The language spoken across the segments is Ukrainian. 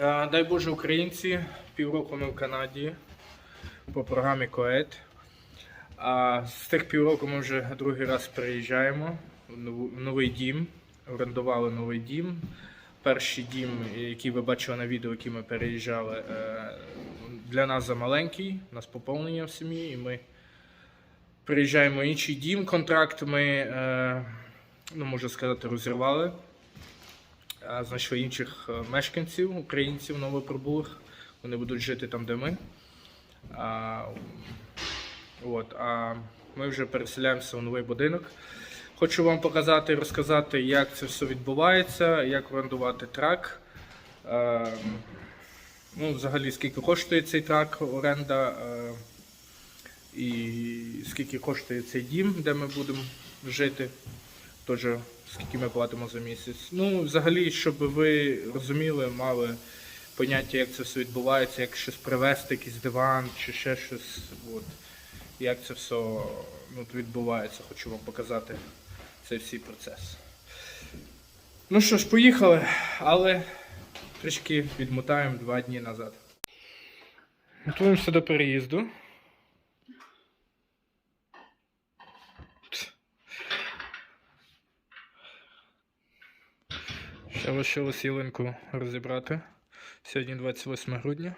Е, Дай Боже українці, півроку ми в Канаді по програмі КОЕД. А з тих півроку ми вже другий раз переїжджаємо в новий дім. Орендували новий дім. Перший дім, який ви бачили на відео, який ми переїжджали, е, для нас замаленький, у нас поповнення в сім'ї, і ми переїжджаємо в інший дім. Контракт ми, е, ну можна сказати, розірвали. А, знайшли інших е, мешканців, українців новоприбулих. Вони будуть жити там, де ми. А, от, а ми вже переселяємося в новий будинок. Хочу вам показати і розказати, як це все відбувається, як орендувати трак. Е, ну, взагалі, скільки коштує цей трак, оренда, е, і скільки коштує цей дім, де ми будемо жити. Теж скільки ми платимо за місяць. Ну, взагалі, щоб ви розуміли, мали поняття, як це все відбувається, як щось привезти, якийсь диван чи ще щось. От. Як це все ну, відбувається, хочу вам показати цей всій процес. Ну що ж, поїхали, але трішки відмотаємо два дні назад. Готуємося до переїзду. Ще лишилось ялинку розібрати. Сьогодні 28 грудня.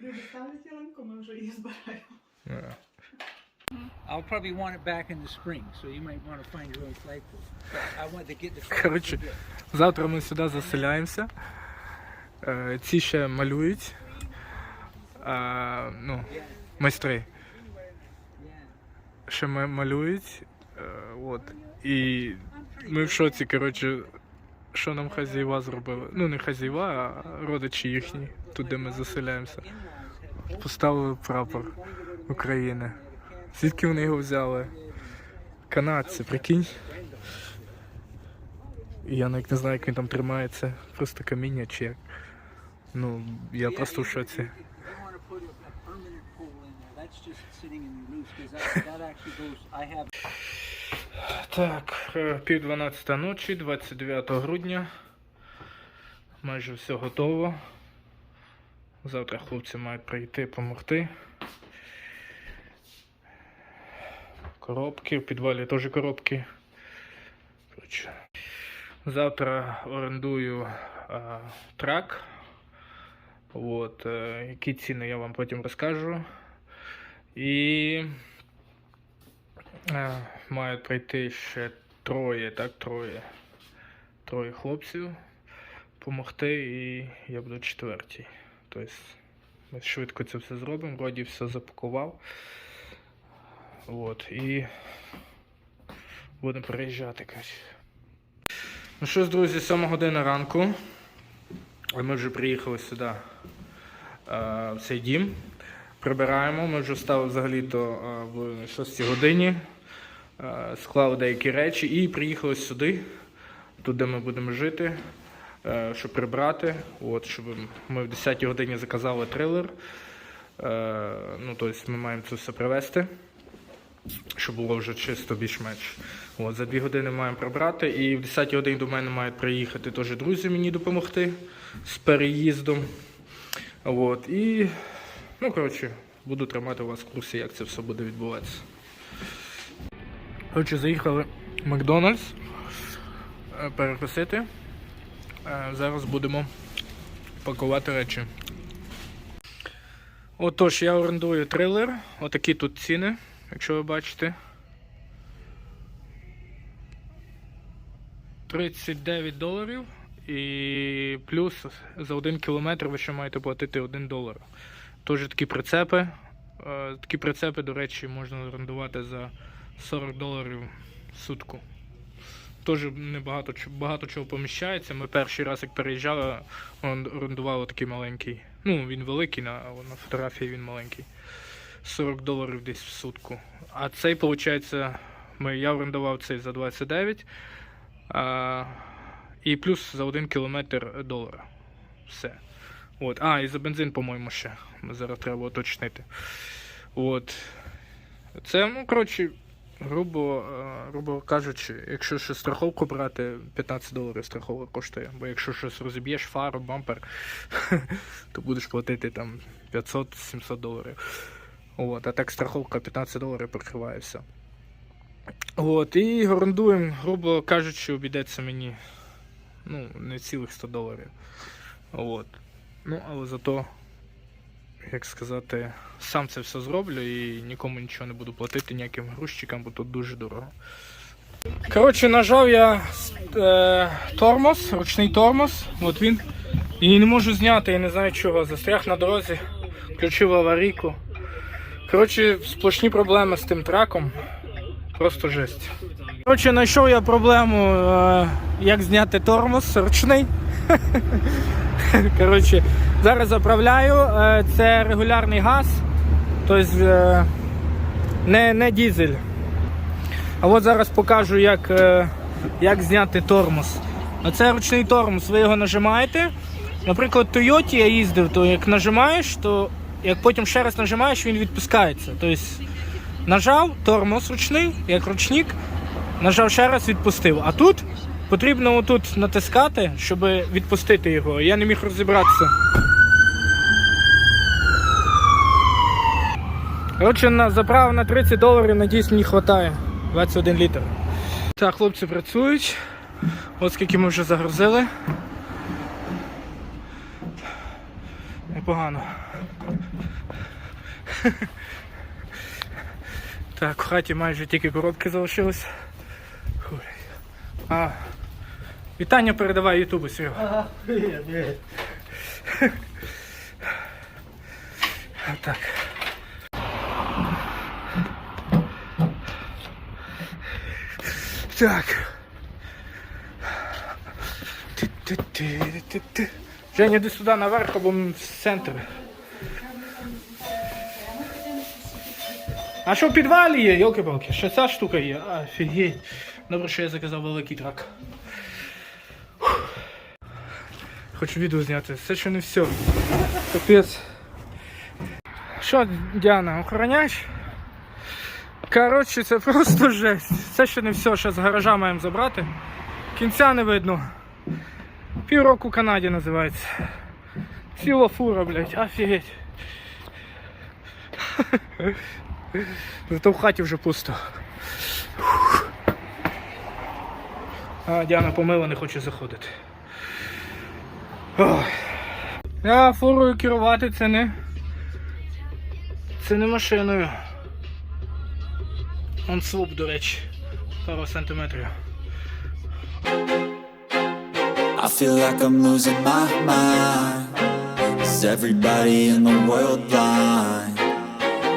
Люди ставлять ялинку, ми вже її збираємо. I'll probably want it back in the spring, so you might want to find your own flagpole. I want to get the Коротше, завтра ми сюди заселяємося. Е, Ці ще малюють. Е, Ну, майстри. Ще малюють. Е, От. І ми в шоці, коротше, що нам хазяєва зробили. Ну, не хазяєва, а родичі їхні, тут де ми заселяємося. Поставили прапор України. Звідки вони його взяли? Канадці, прикинь. Я навіть не знаю, як він там тримається. Просто каміння чи як. Ну, я просто в шоці. That's just sitting in the loose because that, that actually goes. I have Так, е, пів 12 ночі, 29 грудня. Майже все готово. Завтра хлопці мають прийти допомогти. Коробки, в підвалі теж коробки. Коротше. Завтра орендую е, трак. От, е, які ціни я вам потім розкажу. І Е, Мають прийти ще троє, так, троє. Троє хлопців допомогти, і я буду четвертій. Тобто ми швидко це все зробимо, вроді все запакував. От, і будемо переїжджати. коротше. Ну що ж, друзі, 7 година ранку. Ми вже приїхали сюди, е, в цей дім. Прибираємо. Ми вже встали взагалі-то е, в 6 годині. Е, Склали деякі речі і приїхали сюди, тут, де ми будемо жити, е, щоб прибрати. От, щоб ми в 10 годині заказали трилер. Е, Ну, тобто ми маємо це все привезти, щоб було вже чисто більш-менш. За 2 години маємо прибрати. І в 10 годині до мене мають приїхати теж друзі мені допомогти з переїздом. От, і, ну, коротше, буду тримати вас в курсі, як це все буде відбуватися. Коротше, заїхали в Макдональдс е, перекусити. Е, Зараз будемо пакувати речі. Отож, я орендую трилер. Отакі тут ціни, якщо ви бачите. 39 доларів. І плюс за 1 кілометр ви ще маєте платити 1 долар. Теж такі прицепи. Е, Такі прицепи, до речі, можна орендувати за 40 доларів в сутку. Теж небагато багато чого поміщається. Ми перший раз, як переїжджали, орен- орендували такий маленький. Ну, він великий, на, на фотографії він маленький. 40 доларів десь в сутку. А цей, виходить, ми, я орендував цей за 29. А, і плюс за 1 кілометр долара. Все. От. А, і за бензин, по-моєму, ще. Зараз треба уточнити. От. Це, ну, коротше, грубо, е, грубо кажучи, якщо ще страховку брати, 15 доларів страховка коштує. Бо якщо щось розіб'єш фару, бампер, то будеш платити там 500-700 доларів. От, а так страховка 15 доларів прикриває все. От, і орендуємо, грубо кажучи, обійдеться мені ну, не цілих 100 доларів. От. Ну, але зато, як сказати, сам це все зроблю і нікому нічого не буду платити, ніяким грузчикам, бо тут дуже дорого. Коротше, нажав я е, тормоз, ручний тормоз, от він. І не можу зняти, я не знаю чого. Застряг на дорозі, включив аварійку. Коротше, сплошні проблеми з тим траком. Просто жесть. Коротше, знайшов я проблему, е, як зняти тормоз ручний. Коротше, зараз заправляю. Е, Це регулярний газ, тобто не, не дізель. А от зараз покажу, як, е, як зняти тормоз. Оце ручний тормоз, ви його нажимаєте. Наприклад, в Toyota я їздив, то як нажимаєш, то як потім ще раз нажимаєш, він відпускається. Тобто нажав тормоз ручний, як ручник, нажав ще раз, відпустив. А тут потрібно отут натискати, щоб відпустити його. Я не міг розібратися. Коротше, на заправ на 30 доларів, надіюсь, мені вистачає. 21 літр. Так, хлопці працюють. Ось скільки ми вже загрузили. Непогано. Так, в хаті майже тільки коробки залишилось. Фу. А, вітання передавай Ютубу, Серега. Привет. Так. Так. Ти-ти-ти-ти-ти. Женя, іди сюди наверх, або в центр. А що в підвалі є, йолки-палки? Ще ця штука є. Офігеть. Добре, що я заказав великий трак. Хочу відео зняти. Це ще не все. Капець. Що, Діана, охороняєш? Коротше, це просто жесть. Це ще не все, що з гаража маємо забрати. Кінця не видно. Півроку Канаді називається. Ціла фура, блядь, офігеть. Зато в хаті вже пусто. А Діана помила, не хоче заходити. Ой. Я фурою керувати це не. Це не машиною. Он слуп, до речі. Пару сантиметрів. I feel like I'm losing my mind. Is everybody in the world blind?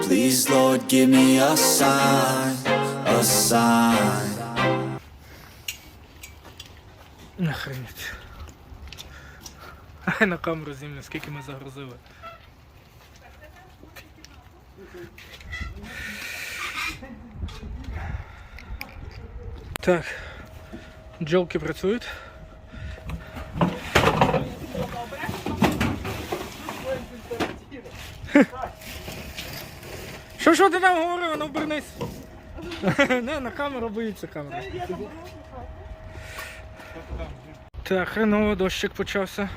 Please, Lord, give me a sign, a sign. Охренеть. Ай на камеру знімлю, скільки ми загрузили. Так. Джолки працюють. Що що ти там говорив? Ну обернись. Не, на камеру боїться камера. Так, хреново, дощик почався.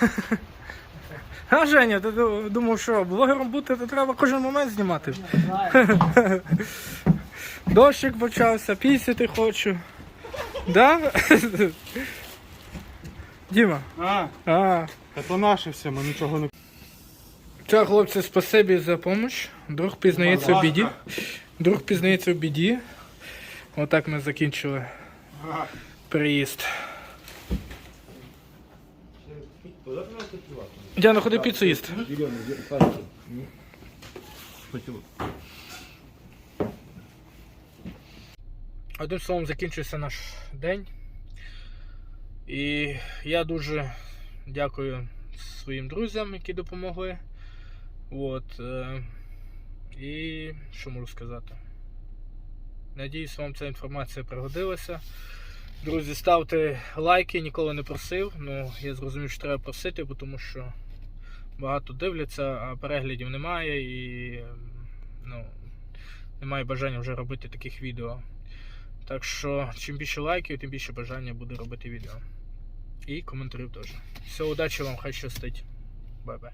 А Женя, ти думав, що блогером бути, то треба кожен момент знімати. Дощик почався, пісяти хочу. Да? Діма. А, А. це наше все, ми нічого не Так, хлопці, спасибі за допомогу. Друг пізнається в біді. Друг пізнається в біді. Отак ми закінчили переїзд. Діана, ходи піцу їсти. Одним словом, закінчився наш день. І я дуже дякую своїм друзям, які допомогли. От, е, і що можу сказати? Надіюсь, вам ця інформація пригодилася. Друзі, ставте лайки, ніколи не просив. Ну, я зрозумів, що треба просити, тому що багато дивляться, а переглядів немає і ну, немає бажання вже робити таких відео. Так що, чим більше лайків, тим більше бажання буде робити відео. І коментарів теж. Все, удачі вам, хай щастить. Бай-бай.